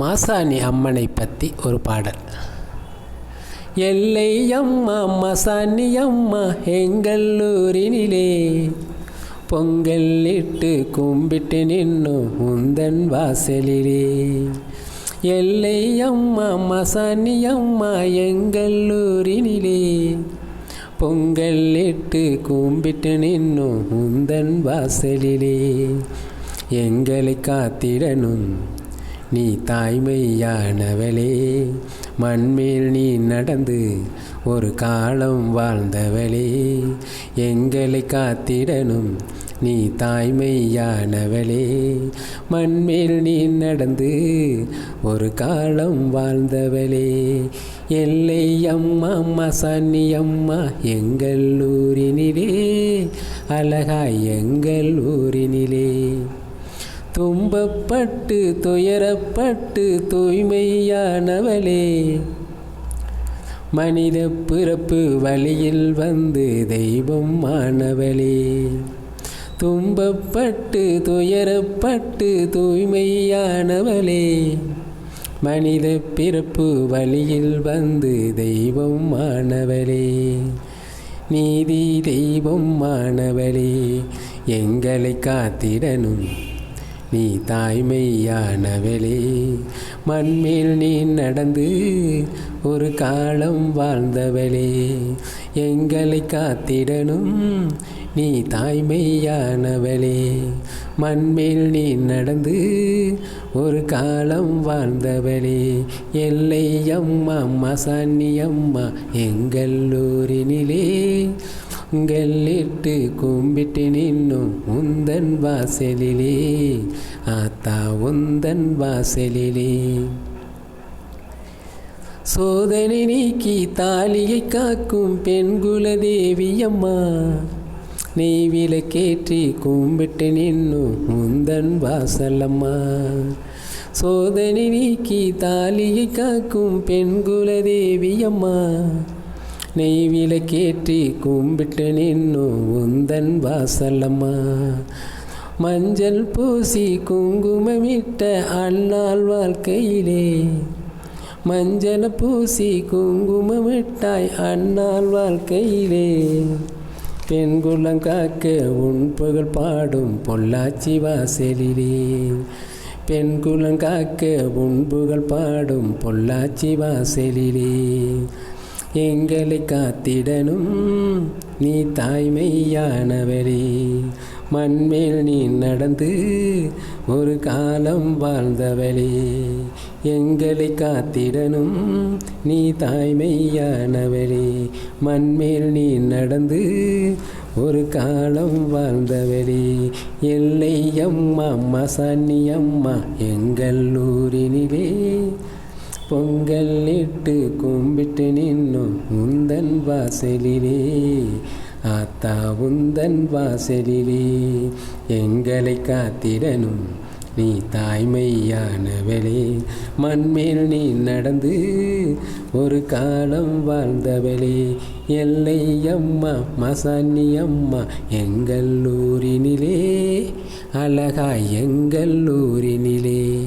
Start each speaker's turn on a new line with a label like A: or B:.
A: மாசாணி அம்மனை பற்றி ஒரு பாடல். எல்லை அம்மா மசாணி அம்மா எங்கள் ஊரினிலே பொங்கல் இட்டு கும்பிட்டு நின்னும் உந்தன் வாசலிலே. எல்லை அம்மா மசாணி அம்மா எங்கள் ஊரினிலே பொங்கல் இட்டு கும்பிட்டு நின்னும் உந்தன் வாசலிலே. எங்களை காத்திடனும் நீ தாய்மையானவளே மண்மேல் நீ நடந்து ஒரு காலம் வாழ்ந்தவளே எங்களை காத்திடணும். நீ தாய்மையானவளே மண்மேல் நீ நடந்து ஒரு காலம் வாழ்ந்தவளே. எல்லை அம்மா அம்மா சன்னி அம்மா எங்கள் ஊரினிலே அழகாய் எங்கள் ஊரினிலே. துன்பப்பட்டு துயரப்பட்டு தூய்மையானவளே. மனித பிறப்பு வழியில் வந்து தெய்வம் ஆனவளே. துன்பப்பட்டு துயரப்பட்டு தூய்மையானவளே. மனித பிறப்பு வழியில் வந்து தெய்வம் ஆனவளே. நீதி தெய்வம் ஆனவளே. எங்களை காத்திடனும் நீ தாய்மையானவளே. மண்மேல் நீ நடந்து ஒரு காலம் வாழ்ந்தவளே. எங்களை காத்திடணும் நீ தாய்மையானவளே. மண்மேல் நீ நடந்து ஒரு காலம் வாழ்ந்தவளே. எல்லை அம்மா அம்மா சன்னி அம்மா எங்கள் ஊரினிலே உங்களிட்டு கும்பிட்டு நின்னும் உந்தன் வாசலிலே. ஆத்தா உந்தன் வாசலிலே. சோதனை நீக்கி தாலியை காக்கும் பெண்குல தேவியம்மா நெய் விளக்கேற்றி கும்பிட்டு நின்னும் முந்தன் வாசலம்மா சோதனை நீக்கி தாலியை காக்கும் பெண்குல தேவியம்மா நெய் விளக்கேற்றி கும்பிட்டு நின்னும் உந்தன் வாசலம்மா. மஞ்சள் பூசி குங்குமமிட்ட அண்ணாள் வாழ்க்கையிலே. மஞ்சள் பூசி குங்குமமிட்டாய் அண்ணாள் வாழ்க்கையிலே. பெண் பெண்குளம் காக்க உன் புகழ் பாடும் பொள்ளாச்சி வாசலிலே. பெண் பெண்குளம் காக்க உன் புகழ் பாடும் பொள்ளாச்சி வாசலிலே. எங்களை காத்திடணும். நீ தாய்மையானவரே. மண்மேல் நீ நடந்து ஒரு காலம் வாழ்ந்தவளே. எங்களை காத்திடணும். நீ தாய்மையானவளே மண்மேல் நீ நடந்து ஒரு காலம் வாழ்ந்தவளே. எல்லை அம்மா அம்மா சன்னி அம்மா எங்கள் ஊரினிலே பொங்கல் இட்டு கும்பிட்டு நின்னும் உந்தன் வாசலிலே. ஆத்தா உந்தன் வாசலிலே. எங்களை காத்திடனும் நீ தாய்மையானவளே. மண்மேல் நீ நடந்து ஒரு காலம் வாழ்ந்தவளே. எல்லை அம்மா மசானி அம்மா எங்கள் ஊரினிலே. அழகாய் எங்கள் ஊரினிலே.